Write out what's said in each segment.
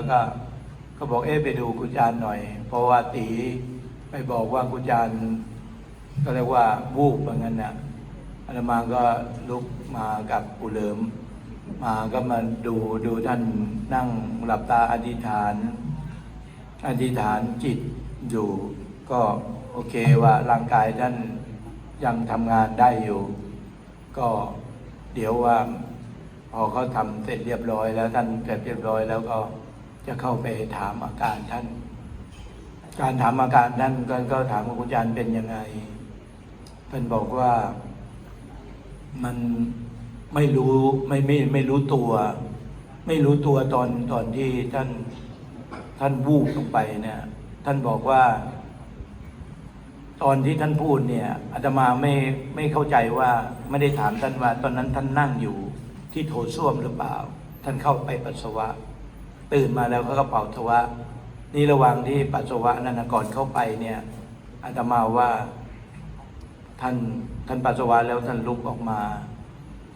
แล้วก็เขาบอกเอ๊ะไปดูกุญจานหน่อย เพราะว่าตีไปบอกว่ากุญจานก็เรียกว่าวูบเหมือนกันนะอาตมาก็ลุกมากับอุเหลิมมาก็มาดูดูท่านนั่งหลับตาอธิษฐาน อธิษฐานจิตอยู่ ก็โอเคว่าร่างกายท่านยังทำงานได้อยู่ ก็เดี๋ยวว่าพอเขาทำเสร็จเรียบร้อยแล้วท่านเสร็จเรียบร้อยแล้วก็ จะเข้าไปถามอาการท่าน การถามอาการท่านก็ก็ถามว่าคุณยันเป็นยังไงท่านบอกว่ามันไม่รู้ไม่ไม่ไม่รู้ตัว ไม่รู้ตัวตอนตอนที่ท่านท่านวูบลงไปเนี่ย ท่านบอกว่า ตอนที่ท่านพูดเนี่ยอาตมาไม่ไม่เข้าใจว่าไม่ได้ถามท่านว่า ตอนนั้นท่านนั่งอยู่ที่โถส้วมหรือเปล่า ท่านเข้าไปปัสสาวะ ตื่นมาแล้วเขาก็เป่าทวะ นี่ระหว่างที่ปัสสาวะนั่นนะก่อนเข้าไปเนี่ยอาตมาว่าท่านท่านปัสสาวะแล้วท่านลุกออกมา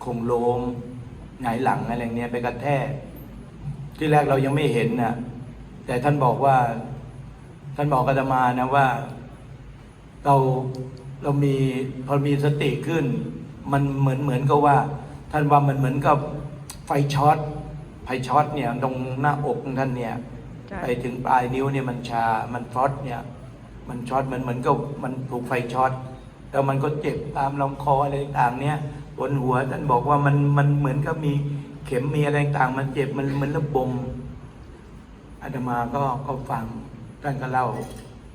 คงโลมหงายหลังอะไรเงี้ยไปกระแทก ที่แรกเรายังไม่เห็นนะแต่ท่านบอกว่า ท่านบอกอาตมานะว่า เราเรามีพอมีสติขึ้น มันเหมือนเหมือนกับว่า ท่านว่ามันเหมือนกับไฟช็อต ไฟช็อตเนี่ยตรงหน้าอกของท่านเนี่ยจ้ะไปถึงปลายนิ้วเนี่ยมันชา มันฟรอตเนี่ย มันช็อตเหมือนเหมือนกับมันถูกไฟช็อตแล้วมันก็เจ็บตามลำคออะไรต่างๆเนี่ยบนหัวท่านบอกว่ามันมันเหมือนกับมีเข็มมีอะไรต่างๆมันเจ็บมันเหมือนระบมอาตมาก็ก็ฟังท่านก็เล่า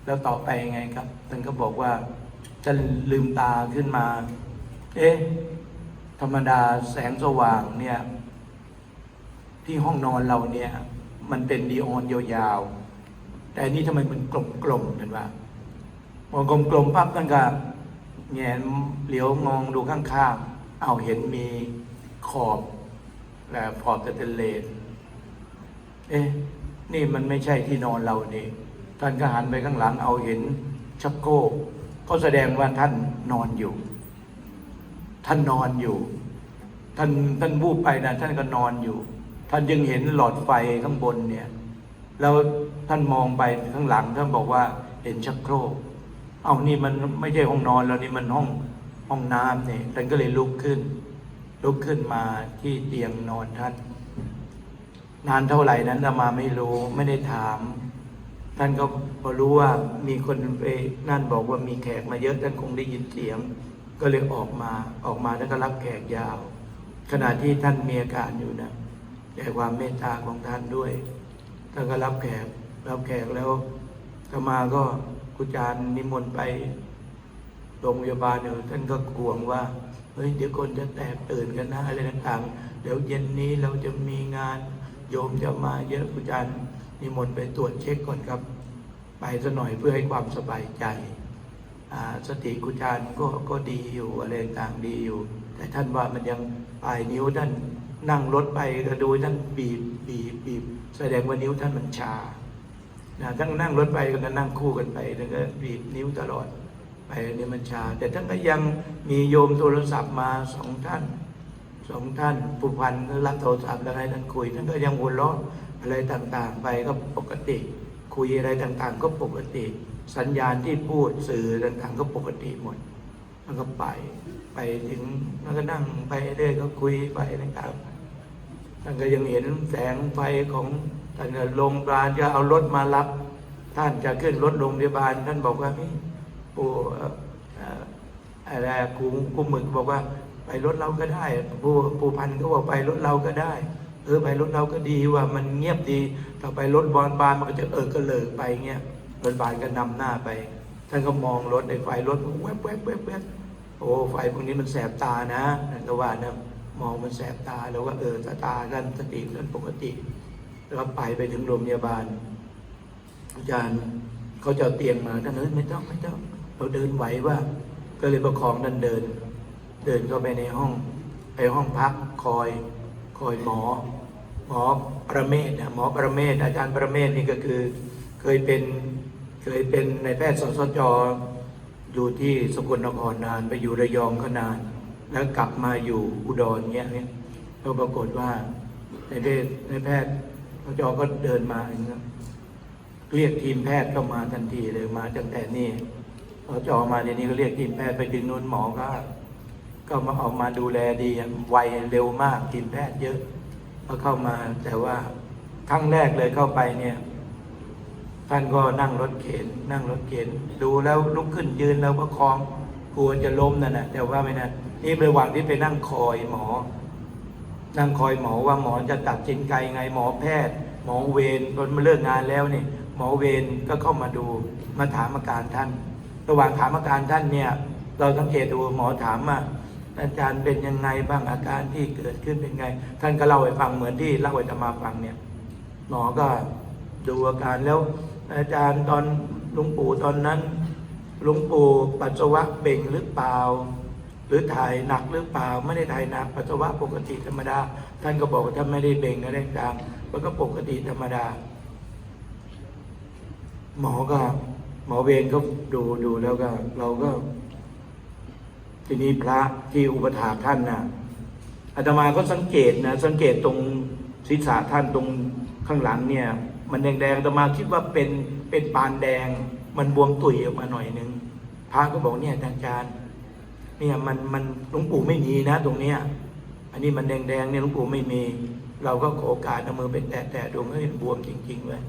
แล้วต่อไปยังไงครับท่านก็บอกว่าท่านลืมตาขึ้นมา เอ๊ะธรรมดาแสงสว่างเนี่ย ที่ห้องนอนเราเนี่ย มันเป็นดีออนยาวๆ แต่อันนี้ทำไมมันกลมๆเห็นว่าพอกลมๆปั๊บท่านก็แงนเหลียวมองดูข้างๆ เอาเห็นมีขอบและขอบสเตนเลสเอ๊ะ นี่มันไม่ใช่ที่นอนเราเนี่ท่านก็หันไปข้างหลังเอาเห็นชักโครกก็แสดงว่าท่านนอนอยู่ ท่านนอนอยู่ ท่านท่านวูบไปนะท่านก็นอนอยู่ ท่านยังเห็นหลอดไฟข้างบนเนี่ย แล้วท่านมองไปข้างหลัง ท่านบอกว่าเห็นชักโครก เอานี่มันไม่ใช่ห้องนอนแล้วนี่มันห้องห้องน้ำเนี่ยท่านก็เลยลุกขึ้น ลุกขึ้นมาที่เตียงนอนท่าน นานเท่าไหร่นั้นมาไม่รู้ไม่ได้ถาม ท่านก็พอรู้ว่ามีคนไปนั่นบอกว่ามีแขกมาเยอะท่านคงได้ยินเสียง ก็เลยออกมาออกมาแล้วก็รับแขกยาว ขณะที่ท่านมีอาการอยู่นะ แต่ความเมตตาของท่านด้วยท่านก็รับแขกรับแขกแล้วอามาก็คุจารย์นิมนต์ไปโรงพยาบาลเนี่ยท่านก็กลวงว่าเฮ้ยเดี๋ยวคนจะแตกตื่นกันนะอะไรต่างๆ เดี๋ยวเย็นนี้เราจะมีงาน โยมจะมาเยอะคุจารย์นิมนต์ไปตรวจเช็คก่อนครับ ไปซะหน่อยเพื่อให้ความสบายใจอ่าสติกุจารก็ก็ดีอยู่อะไรต่างดีอยู่ แต่ท่านว่ามันยังปลายนิ้วท่าน นั่งรถไปก็ดูท่านบีบบีบบีบแสดงว่านิ้วท่านมันชานะทั้งนั่งรถไปก็นั่งคู่กันไปแล้วก็บีบนิ้วตลอดไปนี่มันชา แต่ท่านก็ยังมีโยมโทรศัพท์มาสองท่านสองท่านผู้พันรับโทรศัพท์แล้วให้ท่านคุยท่านก็ยังหัวเราะอะไรต่างๆ ไปก็ปกติ คุยอะไรต่างๆ ก็ปกติ สัญญาณที่พูดสื่อต่างๆ ก็ปกติหมดแล้วก็ไปไปถึงแล้วก็นั่งไปเรื่อยก็คุยไปต่างๆ ท่านก็ยังเห็นแสงไฟของท่านก็โรงพยาบาลจะเอารถมารับ ท่านจะขึ้นรถโรงพยาบาล ท่านบอกว่านี่ปู่อะไรครูครูหมึกบอกว่า ไปรถเราก็ได้ปู่ปู่พันธุ์ก็บอกไปรถเราก็ได้เออไปรถเราก็ดีว่ามันเงียบดีถ้าไปรถบอลบานมันก็จะเออก็เลิกไปเงี้ยรถบานก็นำหน้าไป ท่านก็มองรถในไฟรถแวบแวบแวบแวบโอ้ไฟพวกนี้มันแสบตานะนั่นก็ว่านะ มองมันแสบตาแล้วก็เออตาตากันสติกันปกติแล้วก็ไปไปถึงโรงพยาบาล อาจารย์เขาจะเตียงมาท่านเอ้ยไม่ต้องไม่ต้องเราเดินไหวว่า ก็เลยประคองท่นเดิน เดินเข้าไปในห้อง ไปห้องพักคอย คอยหมอ หมอประเมศนะหมอประเมศอาจารย์ประเมศนี่ก็คือ เคยเป็นเคยเป็นในแพทย์สสจอยู่ที่สกลนครนาน ไปอยู่ระยองก็นาน แล้วกลับมาอยู่อุดรเงี้ยเนี่ยก็ปรากฏว่าในายแพทย์ในแพทย์พจก็เดินมาอย่างเงี้ยเรียกทีมแพทย์เข้ามาทันทีเลยมาตั้งแต่นี่พจมาทีนี้ก็เรียกทีมแพทย์ไปถึงนู้นหมอก็ก็มาออกมาดูแลดีอะไวเร็วมากทีมแพทย์เยอะก็เข้ามาแต่ว่าครั้งแรกเลยเข้าไปเนี่ย ท่านก็นั่งรถเข็น นั่งรถเข็น ดูแล้วลุกขึ้นยืนแล้วประคองกลัวจะล้มนั่นนะแต่ว่าไม่นะนี่ นี่ระหว่างที่ไปนั่งคอยหมอ นั่งคอยหมอว่าหมอจะตัดสินใจไงหมอแพทย์ หมอเวรตอนมาเลิกงานแล้วเนี่ยหมอเวรก็เข้ามาดูมาถามอาการท่าน ระหว่างถามอาการท่านเนี่ย เราสังเกตดูหมอถามว่าอาจารย์เป็นยังไงบ้างอาการที่เกิดขึ้นเป็นไง ท่านก็เล่าให้ฟังเหมือนที่เล่าให้อาตมาฟังเนี่ยหมอก็ดูอาการแล้วอาจารย์ตอนหลุงปู่ตอนนั้นหลุงปู่ปัสสาวะเบ่งหรือเปล่า หรือถ่ายหนักหรือเปล่าไม่ได้ถ่ายหนักปัสสาวะปกติธรรมดา ท่านก็บอกว่าท่านไม่ได้เบ่งอะไรต่างมันก็ปกติธรรมดา หมอก็ หมอเวรก็ดูดูแล้วก็ เราก็ ทีนี้พระที่อุปถาท่านน่ะอาตมาก็สังเกตนะสังเกตตรงศีรษะท่านตรงข้างหลังเนี่ย มันแดงๆอาตมาคิดว่าเป็นเป็นปานแดง มันบวมตุยออกมาหน่อยนึงพระก็บอกเนี่ยอาจารย์ เนี่ยมันมันหลวงปู่ไม่มีนะ ตรงเนี้ยอันนี้มันแดงๆเนี่ยหลวงปู่ไม่มี เราก็ขอโอกาสเอามือไปแตะๆดูให้บวมจริงๆเลย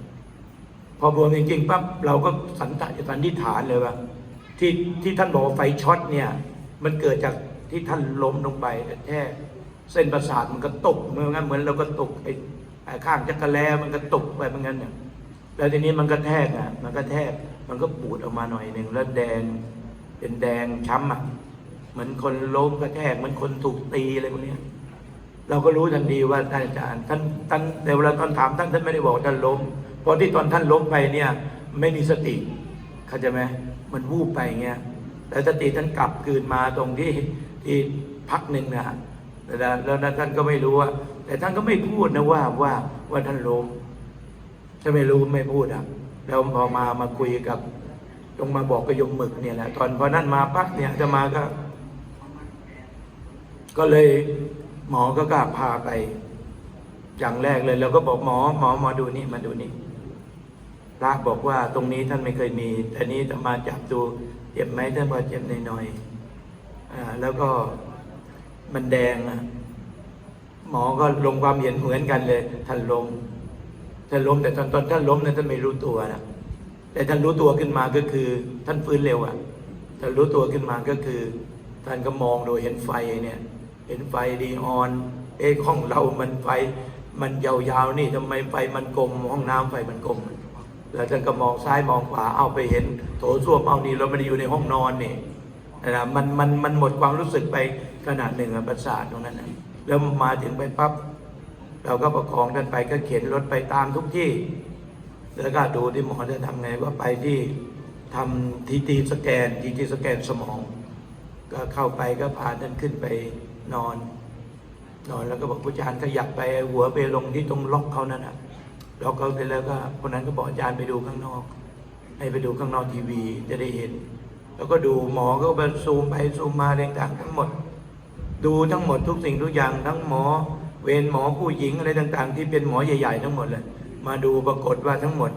พอบวมจริงๆปั๊บเราก็สันตะสันนิษฐานเลยว่าที่ที่ท่านบอกว่าไฟช็อตเนี่ย มันเกิดจากที่ท่านล้มลงไปแต่แค่เส้นประสาทมันก็ตกเหมือนกันเหมือนเราก็ตกไอ้ไอ้ข้างจักรแลมันก็ตกไปเหมือนกันเนี่ยแล้วทีนี้มันก็แทกอะมันก็แทกมันก็ปูดออกมาหน่อยหนึ่งแล้วแดงเป็นแดงช้ำอะ เหมือนคนล้มกระแทกเหมือนคนถูกตีอะไรพวกนี้เราก็รู้ทันทีว่าท่านอาจารย์ท่านท่านแต่เวลาตอนถามท่านท่านไม่ได้บอกท่านล้มเพราะที่ตอนท่านล้มไปเนี่ย ไม่มีสติเข้าใจไหมมันวูบไปเงี้ยแต่สติท่านกลับคืนมาตรงที่ที่พักหนึ่งนะแล้วท่านก็ไม่รู้ว่าแต่ท่านก็ไม่พูดนะว่าว่าว่าท่านล้มถ้าไม่รู้ไม่พูดอะแล้วพอมามาคุยกับตรงมาบอกกับโยมหมึกเนี่ยแหละตอนพอนั่นมาปั๊บเนี่ยจะมาก็ ก็เลยหมอก็กล้าพาไป อย่างแรกเลยเราก็บอกหมอหมอมาดูนี่มาดูนี่พระบอกว่าตรงนี้ท่านไม่เคยมีแต่นี้จะมาจับดูเจ็บไหมท่านบอกเจ็บหน่อยๆอ่าแล้วก็มันแดงอะหมอก็ลงความเห็นเหมือนกันเลย ท่านล้มท่านล้มแต่ตอนตอนท่านล้มเนี่ยท่านไม่รู้ตัวนะแต่ท่านรู้ตัวขึ้นมาก็คือ ท่านฟื้นเร็วอะท่านรู้ตัวขึ้นมาก็คือ ท่านก็มองโดยเห็นไฟเนี่ย เห็นไฟดีออน เอ๊ะห้องเรามันไฟ มันยาวๆนี่ทำไมไฟมันกลม ห้องน้ำไฟมันกลม แล้วท่านก็มองซ้ายมองขวาเอาไปเห็น โถส้วมเอานี่เราไม่ได้อยู่ในห้องนอนนี่นะมันมันมันหมดความรู้สึกไปขนาดหนึ่งประสาทตรงนั้นนะแล้วมาถึงไปปั๊บเราก็ประคองท่านไปก็เข็นรถไปตามทุกที่ แล้วก็ดูที่หมอจะทำไงว่าไปที่ทำทีทีสแกนทีทีสแกนสมอง ก็เข้าไปก็พาท่านขึ้นไป นอน นอนแล้วก็บอกผู้อาจารย์ขยับไปหัวไปลงที่ตรงล็อกเขานั่นนะล็อกเขาเสร็จแล้วก็คนนั้นก็บอกอาจารย์ไปดูข้างนอก ให้ไปดูข้างนอกทีวีจะได้เห็น แล้วก็ดูหมอก็ไปซูมไปซูมมาเรียงต่างทั้งหมด ดูทั้งหมดทุกสิ่งทุกอย่างทั้งหมอ เวรหมอผู้หญิงอะไรต่าง ๆ ที่เป็นหมอใหญ่ ๆ ทั้งหมดเลยมาดูปรากฏว่าทั้งหมด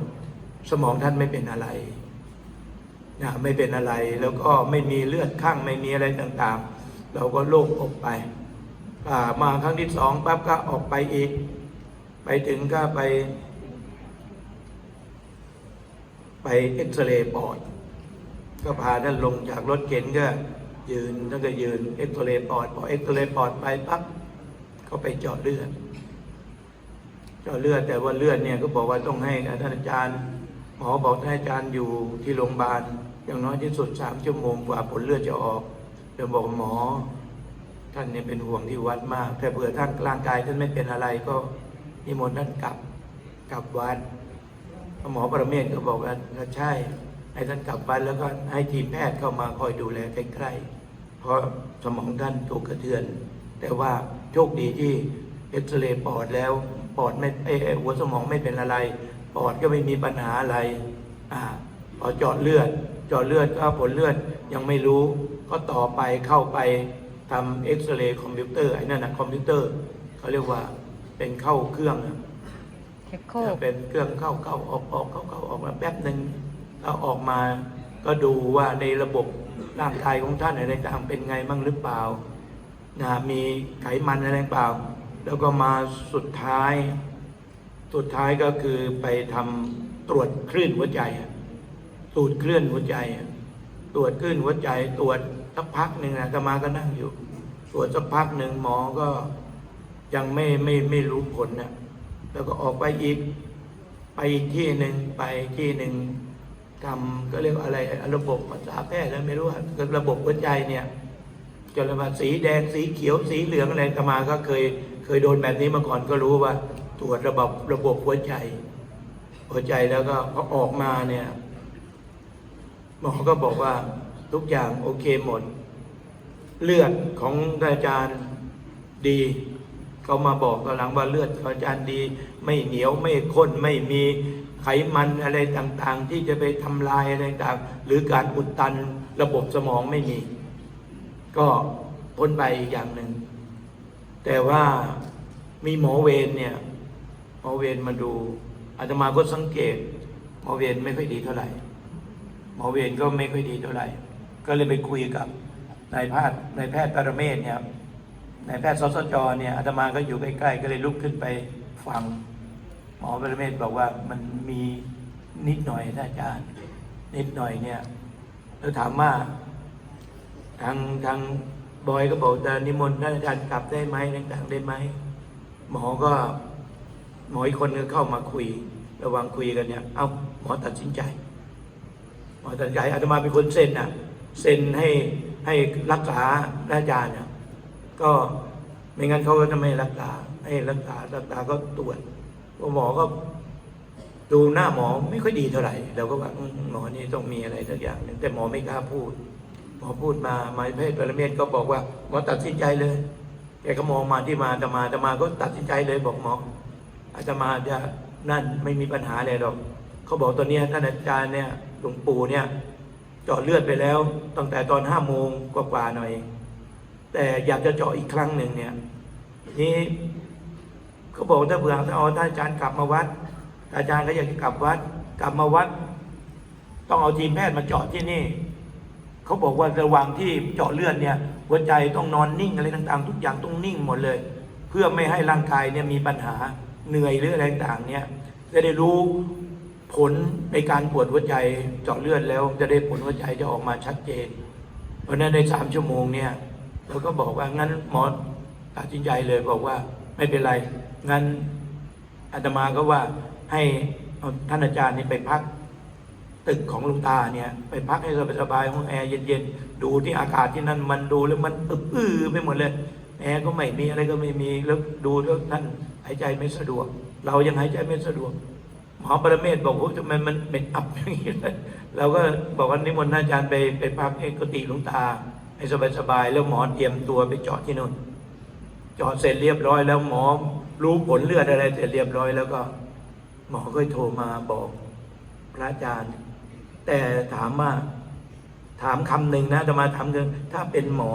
สมองท่านไม่เป็นอะไรนะไม่เป็นอะไรแล้วก็ไม่มีเลือดข้างไม่มีอะไรต่างๆ เราก็โล่งอกไปมาครั้งที่สองปั๊บก็ออกไปอีก ไปถึงก็ไป ไปเอ็กซเรย์ปอด ก็พาท่านลงจากรถเข็นก็ยืนท่านก็ยืนเอ็กซเรย์ปอดพอเอ็กซเรย์ปอดไปปั๊บเขาไปเจาะเลือดเจาะเลือดแต่ว่าเลือดเนี่ยก็บอกว่าต้องให้ท่านอาจารย์หมอบอกให้อาจารย์อยู่ที่โรงพยาบาลอย่างน้อยที่สุดสามชั่วโมงกว่าผลเลือดจะออก เดี๋ยวบอกหมอ ท่านเนี่ยเป็นห่วงที่วัดมาก แต่เผื่อท่านร่างกายท่านไม่เป็นอะไรก็นิมนต์ท่านกลับกลับวัดหมอประเมศก็บอกว่าใช่ให้ท่านกลับวัดแล้วก็ให้ทีมแพทย์เข้ามาคอยดูแลใกล้ๆเพราะสมองท่านถูกกระเทือน แต่ว่าโชคดีที่เอ็กซเรย์ปอดแล้วปอดไม่เอยเอ้ยหัวสมองไม่เป็นอะไร ปอดก็ไม่มีปัญหาอะไร อ่าพอเจาะเลือดเจาะเลือดก็ผลเลือดยังไม่รู้ ก็ต่อไปเข้าไปทำเอ็กซเรย์คอมพิวเตอร์ไอ้นั่นนะคอมพิวเตอร์เขาเรียกว่าเป็นเข้าเครื่องนะชักโครกเป็นเครื่องเข้าเข้าออกออกเข้าเข้าออกมาแป๊บหนึ่งแล้วออกมาก็ดูว่าในระบบร่างกายของท่านอะไรต่างเป็นไงบ้างหรือเปล่านะมีไขมันอะไรเปล่า แล้วก็มาสุดท้าย สุดท้ายก็คือไปทำตรวจคลื่นหัวใจอะตรวจคลื่นหัวใจอะตรวจคลื่นหัวใจตรวจ สักพักหนึ่งนะอาตมาก็นั่งอยู่ตรวจสักพักหนึ่งหมอก็ยังไม่ไม่ไม่รู้ผลนะแล้วก็ออกไปอีก ไปอีกที่หนึ่งไปที่หนึ่งทำก็เรียกอะไรระบบภาษาแพทย์แล้วไม่รู้ว่าระบบหัวใจเนี่ยจะเรียกว่าสีแดงสีเขียวสีเหลืองอะไรตมาก็เคยเคยโดนแบบนี้มาก่อนก็รู้ว่า ตรวจระบบระบบหัวใจ หัวใจแล้วก็พอออกมาเนี่ยหมอก็บอกว่า ทุกอย่างโอเคหมด เลือดของอาจารย์ดีเขามาบอกตอนหลังว่าเลือดของอาจารย์ดี ไม่เหนียวไม่ข้นไม่มีไขมันอะไรต่างๆ ที่จะไปทำลายอะไรต่างหรือการอุดตันระบบสมองไม่มี ก็พ้นไปอีกอย่างหนึ่ง แต่ว่ามีหมอเวรเนี่ยหมอเวรมาดูอาตมาก็สังเกต หมอเวรไม่ค่อยดีเท่าไหร่หมอเวรก็ไม่ค่อยดีเท่าไหร่ ก็เลยไปคุยกับนายแพทย์นายแพทย์ปรเมศเนี่ยนายแพทย์สสจเนี่ยอาตมาก็อยู่ใกล้ๆ ก็เลยลุกขึ้นไปฟัง หมอปรเมศบอกว่ามันมีนิดหน่อยนะอาจารย์ นิดหน่อยเนี่ยแล้วถามว่าทางทางบอยก็บอกจะนิมนต์ท่านอาจารย์กลับได้ไหมต่างๆได้ไหมหมอก็หมออีกคนก็เข้ามาคุย ระหว่างคุยกันเนี่ย เอาหมอตัดสินใจหมอตัดสินใจอาตมาเป็นคนเซ็นอะ เซ็นให้ให้รักษาอาจารย์เนี่ยก็ไม่งั้นเขาก็จะไม่รักษาให้รักษารักษาก็ตรวจหมอก็ดูหน้าหมอไม่ค่อยดีเท่าไหร่เราก็ว่าหมอนี่ต้องมีอะไรสักอย่างหนึ่งแต่หมอไม่กล้าพูด หมอพูดมาหมายแพทย์ปรเมศก็บอกว่าหมอตัดสินใจเลยแกก็มองมาที่มาอาตมาอาตมาก็ตัดสินใจเลยบอกหมออาตมาจะนั่นไม่มีปัญหาอะไรหรอกเขาบอกตอนนี้ท่านอาจารย์เนี่ยหลวงปู่เนี่ย เจาะเลือดไปแล้วตั้งแต่ตอนห้าโมงกว่าๆหน่อย แต่อยากจะเจาะอีกครั้งหนึ่งเนี่ยนี่เขาบอกถ้าเผื่อถ้าเอาท่านอาจารย์กลับมาวัด อาจารย์ก็อยากจะกลับวัด กลับมาวัด ต้องเอาทีมแพทย์มาเจาะที่นี่เขาบอกว่าระหว่างที่เจาะเลือดเนี่ย หัวใจต้องนอนนิ่งอะไรต่างๆ ทุกอย่างต้องนิ่งหมดเลย เพื่อไม่ให้ร่างกายเนี่ยมีปัญหาเหนื่อยหรืออะไรต่างเนี่ยจะได้รู้ ผลในการปวดหัวใจเจาะเลือดแล้วจะได้ผลหัวใจจะออกมาชัดเจน เพราะฉะนั้นในสามชั่วโมงเนี่ยเราก็บอกว่างั้นหมอตัดสินใจเลยบอกว่าไม่เป็นไร งั้นอาตมาก็ว่าให้ท่านอาจารย์นี่ไปพักตึกของหลุงตาเนี่ย ไปพักให้สบายๆห้องแอร์เย็นๆ ดูที่อากาศที่นั่นมันดูแล้วมันอึบอื้อไปหมดเลย แอร์ก็ไม่มีอะไรก็ไม่มีแล้วดูแล้วท่านหายใจไม่สะดวก เรายังหายใจไม่สะดวก หมอประเมศบอกว่าทำไมมันเป็นอับอย่างนี้เลยเราก็บอกว่านิมนต์อาจารย์ไปไปพักให้กุฏิหลุงตาให้สบายๆแล้วหมอเตรียมตัวไปเจาะที่นู่นเจาะเสร็จเรียบร้อยแล้วหมอรู้ผลเลือดอะไรเสร็จเรียบร้อยแล้วก็ หมอก็โทรมาบอกพระอาจารย์ แต่ถามว่าถามคำหนึ่งนะจะมาถามเรื่องถ้าเป็นหมอ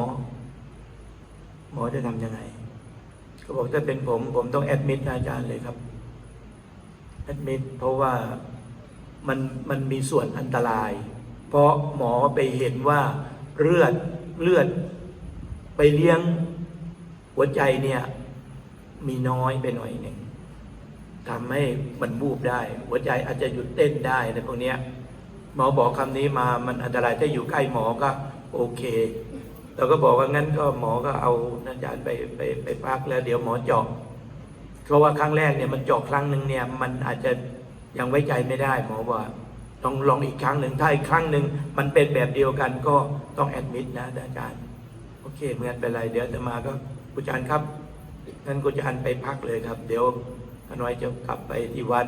หมอจะทำยังไงเขาบอกถ้าเป็นผม ผมต้องแอดมิดอาจารย์เลยครับ แอดมิดเพราะว่ามันมันมีส่วนอันตราย เพราะหมอไปเห็นว่าเลือดเลือด ไปเลี้ยงหัวใจเนี่ยมีน้อยไปหน่อยหนึ่งทำให้มันบูบได้ หัวใจอาจจะหยุดเต้นได้ในพวกนี้หมอบอกคำนี้มามันอันตรายถ้าอยู่ใกล้หมอก็โอเคเราก็บอกว่างั้นก็หมอก็เอาอาจารย์ไปไปไปพักแล้ว เดี๋ยวหมอเจาะ เพราะว่าครั้งแรกเนี่ยมันเจาะครั้งหนึ่งเนี่ยมันอาจจะยังไว้ใจไม่ได้หมอว่าต้องลองอีกครั้งหนึ่งถ้าอีกครั้งหนึ่งมันเป็นแบบเดียวกันก็ต้องแอดมิดนะอาจารย์โอเคเหมือนเป็นไรเดี๋ยวจะมาก็กุจารย์ครับงั้นกุจารย์ไปพักเลยครับ เดี๋ยวน้อยจะกลับไปที่วัด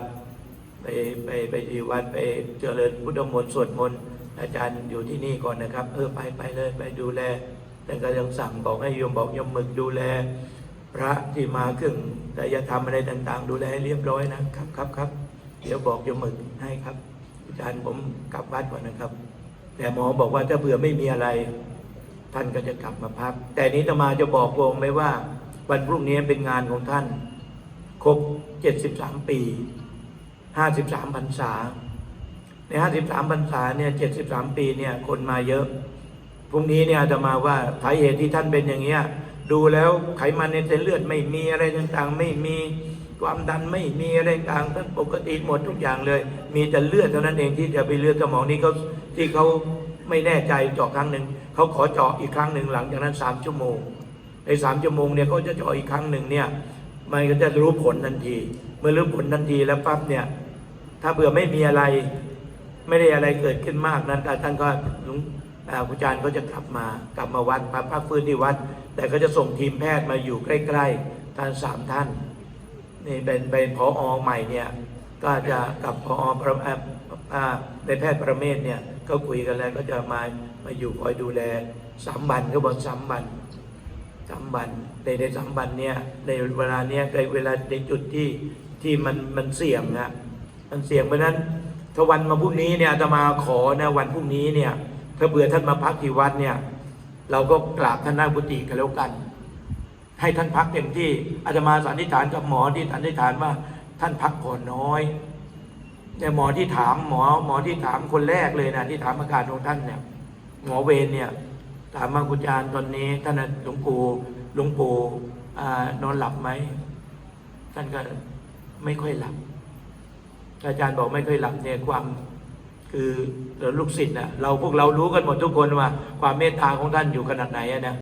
ไปไปไปที่วัดไปเจริญพุทธมนต์สวดมนต์อาจารย์อยู่ที่นี่ก่อนนะครับ เออไปไปเลยไปดูแลแต่ก็ยังสั่งบอกให้โยมบอกโยมมึกดูแล พระที่มาเครื่องแต่ยธรรมอะไรต่าง ๆ ดูแลให้เรียบร้อยนะครับครับครับเดี๋ยวบอกโยมหมึกให้ครับ อาจารย์ผมกลับวัดก่อนนะครับ แต่หมอบอกว่าถ้าเผื่อไม่มีอะไร ท่านก็จะกลับมาพัก แต่นี้ตมาจะบอกวงไหมว่า วันพรุ่งนี้เป็นงานของท่าน ครบ 73 ปีห้าสิบสามพรรษา ในห้าสิบสามพรรษาเนี่ยเจ็ดสิบสามปีเนี่ย คนมาเยอะพรุ่งนี้เนี่ยอาตมาว่าสาเหตุที่ท่านเป็นอย่างเงี้ย ดูแล้วไขมันในเส้นเลือดไม่มีอะไรต่างๆ ไม่มีความดันไม่มีอะไรต่างท่านปกติหมดทุกอย่างเลย มีแต่เลือดเท่านั้นเองที่จะไปเลือดสมองนี่เขาที่เขาไม่แน่ใจเจาะครั้งหนึ่งเขาขอเจาะอีกครั้งหนึ่งหลังจากนั้นสามชั่วโมงในสามชั่วโมงเนี่ยเขาจะเจาะอีกครั้งหนึ่งเนี่ยมันก็จะรู้ผลทันที เมื่อรู้ผลทันทีแล้วปั๊บเนี่ย ถ้าเบื่อไม่มีอะไร ไม่ได้อะไรเกิดขึ้นมากนั้นท่านก็หลวง อาจารย์ก็จะกลับมากลับมาวัดมาพักฟื้นที่วัด แต่ก็จะส่งทีมแพทย์มาอยู่ใกล้ๆท่านสามท่านนี่เป็นเป็นพออใหม่เนี่ยก็จะกับพอประในแพทย์ประเมศเนี่ยก็คุยกันแล้วก็จะมามาอยู่คอยดูแลสามบันก็บอกสามบันสามวันในในสามวันเนี่ยในเวลาเนี้ยในเวลาในจุดที่ที่มันมันเสี่ยงนะมันเสี่ยงเพราะนั้นถ้าวันมาพรุ่งนี้เนี่ยอาตมาขอนะวันพรุ่งนี้เนี่ย ถ้าเบื่อท่านมาพักที่วัดเนี่ย เราก็กราบท่านหน้ากุฏิกันแล้วกัน ให้ท่านพักเต็มที่อาตมาสันนิษฐานกับหมอที่สันนิษฐานว่าท่านพักผ่อนน้อยเนี่ยหมอที่ถามหมอหมอที่ถามคนแรกเลยนะที่ถามอาการของท่านเนี่ย หมอเวรเนี่ยถามมาคุณอาจารย์ตอนนี้ ท่านน่ะหลวงปู่หลวงปู่นอนหลับไหมท่านก็ไม่ค่อยหลับอาจารย์บอกไม่ค่อยหลับเนี่ยความ คือเราลูกศิษย์นะเราพวกเรารู้กันหมดทุกคนว่า ความเมตตาของท่านอยู่ขนาดไหนอะนะ